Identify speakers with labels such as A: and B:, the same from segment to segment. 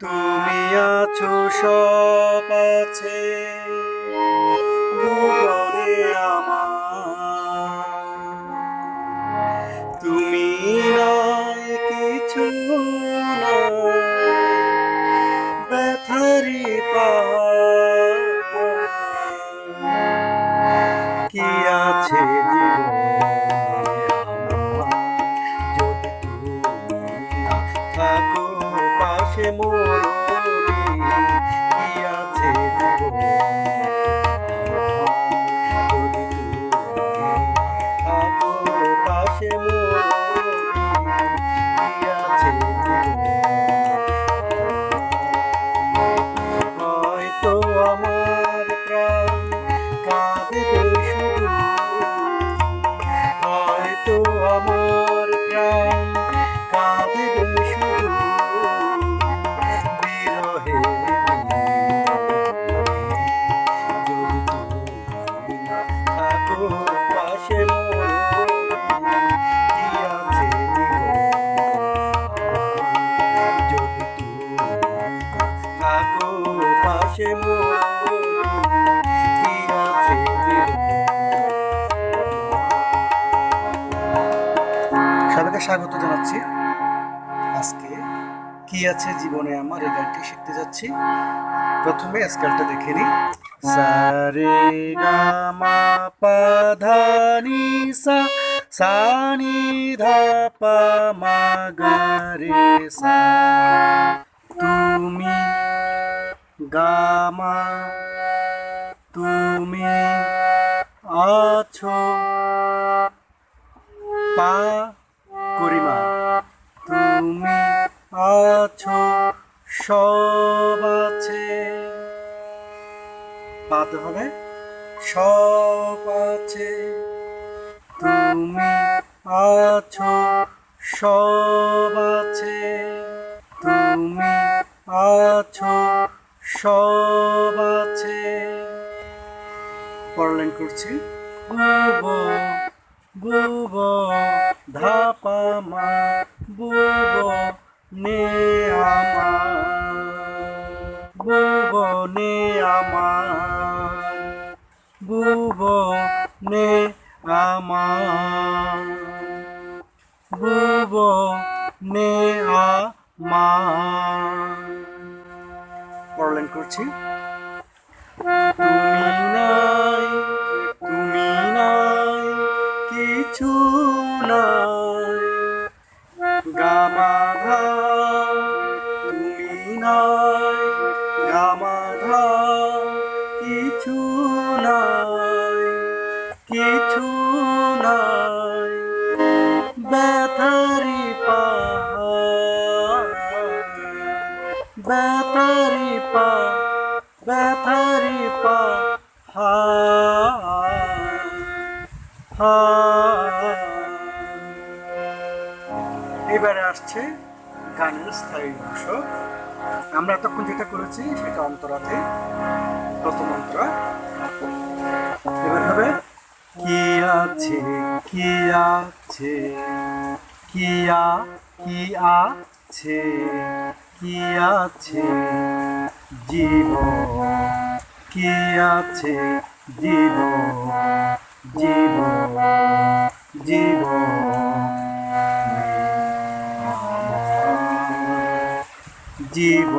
A: তুমি আছো সব আছে। পাশে মরণে সবাইকে স্বাগত জানাচ্ছি। আজকে কি আছে জীবনে আমার? এই গানটি শিখতে যাচ্ছি। প্রথমে স্কেলটা দেখে নিই। সারে গা মা পা ধা নি সা সা নি ধা পা মা গা রে সা। গামা, তুমি আছো। পা করিমা, তুমি আছো। সব আছে। পাতে হবে? সব আছে। তুমি আছো। সব আছে। তুমি আছো। সব আছে। পড়লেন করছি। গুব গুব, ধাপা মা বুব নে আমার বুব নে আমার বুব নে আমার নে আমার। করছি? নাই নাই কিছু নাই। গামাধা তুমি নাই গামাধা গানের স্থায়ী অংশ আমরা এতক্ষণ যেটা করেছি সেটা অন্তরাতে। প্রথম অন্তরা। এবার হবে, কি আছে কি আছে, কি আ, কি আছে কি আছে, জীব, কি আছে, জীব জীব জীব। জীব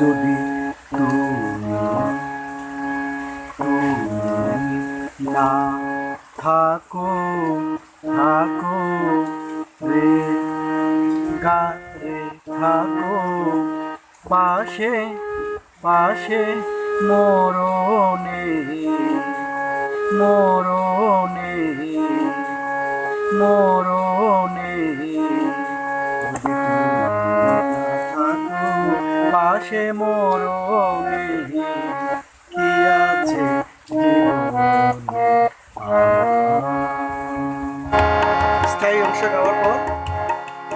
A: যদি তুমি তুমি না থাকো থাকো রে গা থাকো পাশে পাশে মরণে মরণে মরণে পাশে মরণে কি আছে? স্থায়ী অংশ গাওয়ার পর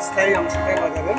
A: স্থায়ী অংশটাই বাজাবেন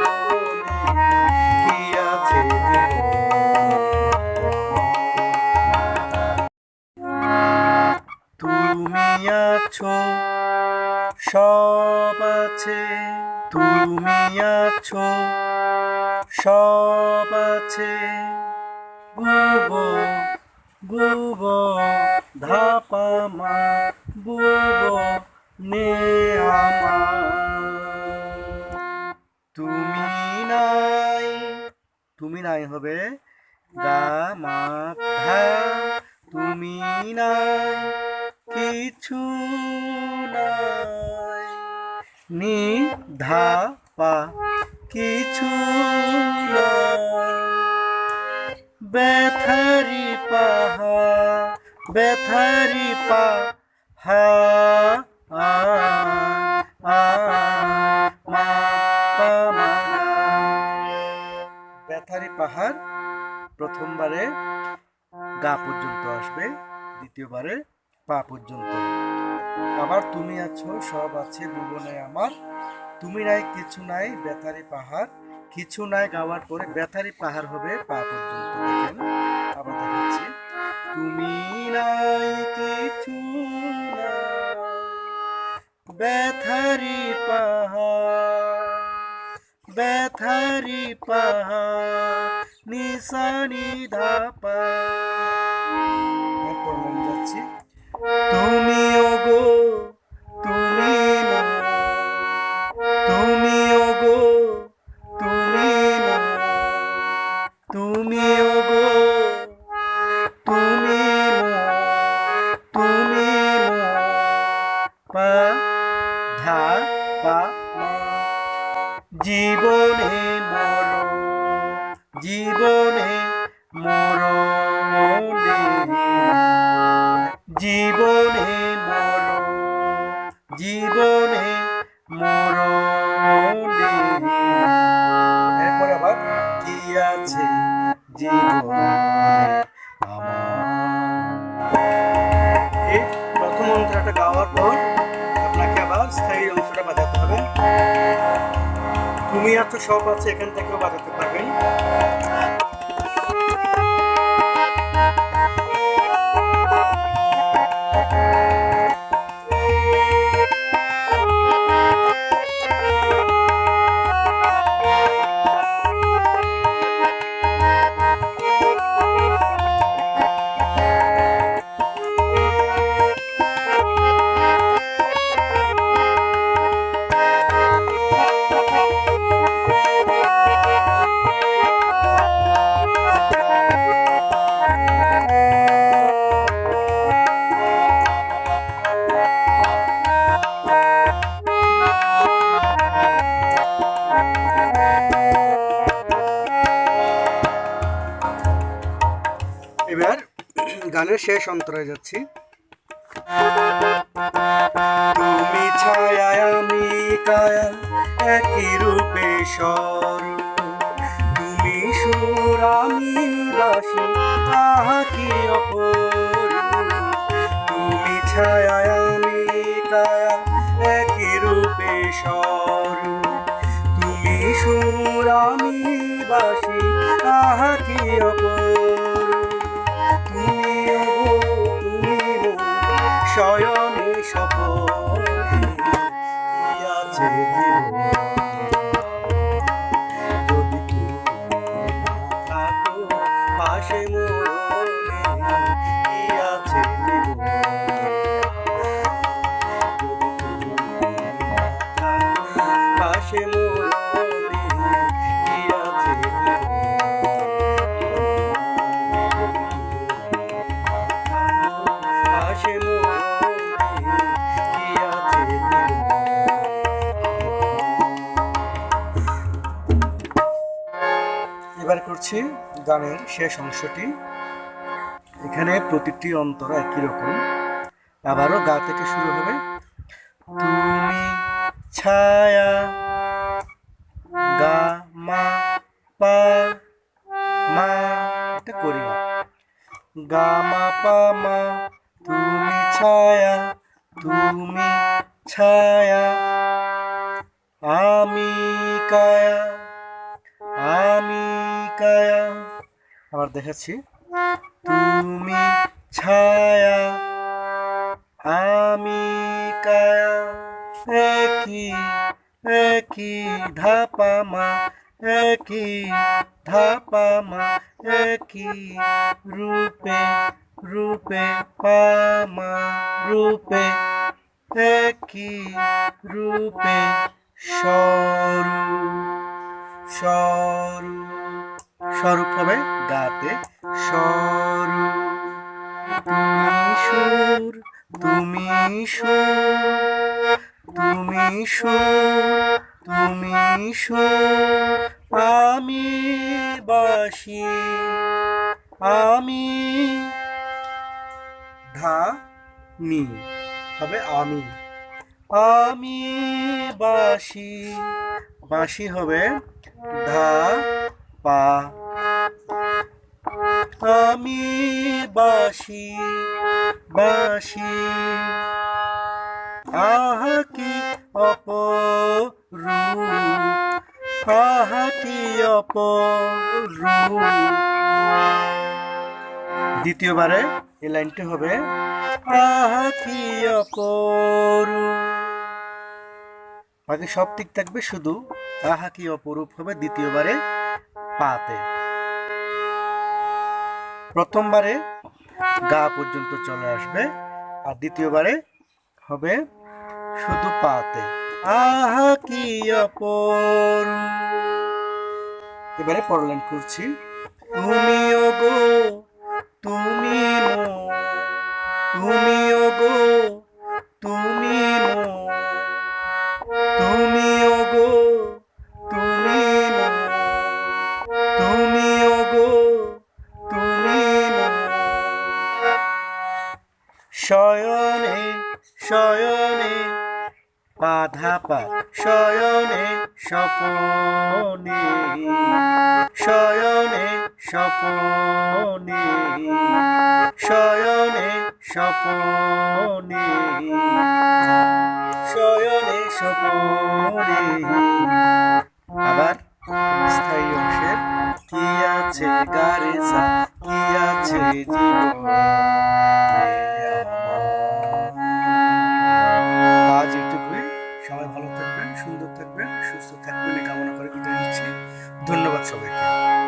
A: সব আছে। বুব বুব ধাপামা বুব নে তুমি নাই তুমি নাই হবে গা মা ধা তুমি নাই, কিছু নাই নি ধা পা, কিছু ব্যথারি পাহা ব্যথারি পা হা আ। ব্যথারি পাহাড় প্রথমবারে গা পর্যন্ত আসবে, দ্বিতীয়বারে পা পর্যন্ত আবার তুমি আছো, সব আছে, ভুবনে আমার তুমি নাই, কিছু নাই বেতারি পাহাড়। কিছু নাই গাওয়ার পরে বেতারি পাহাড় হবে পা পর্যন্ত। দেখেন, আবার দেখাচ্ছি। তুমি নাই, কিছু বেথারি পাহাড় বেথারি পাহাড় নিশানি ধাপা যাচ্ছি। তুমি জীবনে মর জীবনে মরণে এরপর আবার কি আছে জীবনে এই প্রথম অন্তরাটা গাওয়ার পর আপনাকে আবার স্থায়ী অংশটা বাজাতে হবে। তুমি আছো সব আছে, এখান থেকেও বাজাতে গানের শেষ অন্তরে যাচ্ছি। তুমি ছায়া আমি কায়া, একই রূপে স্বর। তুমি সুর, আমি আহা কি অপর? তুমি ছায়া করছি গানের শেষ অংশটি। এখানে প্রতিটি অন্তর একই রকম। আবারও গা থেকে শুরু হবে। তুমি ছায়া, গা, মা, পা, মা, এটা করি না। গা, মা, পা, মা, তুমি ছায়া তুমি ছায়া, আমি কায়া। দেখাচ্ছি। তুমি ছায়া, আমি কায়া, একই একই ধাপামা একই ধাপামা একই রূপে রূপে পামা রূপে, একই রূপে সরু স্বরূপ। স্বরূপ হবে গাতে স্বরূপ। তুমি সুর তুমি সুর তুমি সুর তুমি সুর। আমি বাসি, আমি ধা নি হবে আমি। আমি বাসি বাঁশি হবে ধা পা। আমি বাসি বাসি আহা কি অপরূপ আহা কি অপরূপ। দ্বিতীয়বারে এই লাইনটি হবে আহা কি অপরূপ। বাকি সব ঠিক থাকবে শুধু আহা কি অপরূপ হবে দ্বিতীয়বারে। পাতে। প্রথমবারে গা পর্যন্ত চলে আসবে আর দ্বিতীয়বারে হবে শুধু পাতে। আহা, কি অপর। এবারে পড়লেন করছি তুমিও গো বাধা পা শয়নে স্বপনে শয়নে স্বপনে শয়নে স্বপনে শয়নে স্বপনে আবার স্থায়ী অংশের কি আছে? গারে কি আছে? জীবন। থাকবেন কামনা করে বিদায় নিচ্ছি। ধন্যবাদ সবাইকে।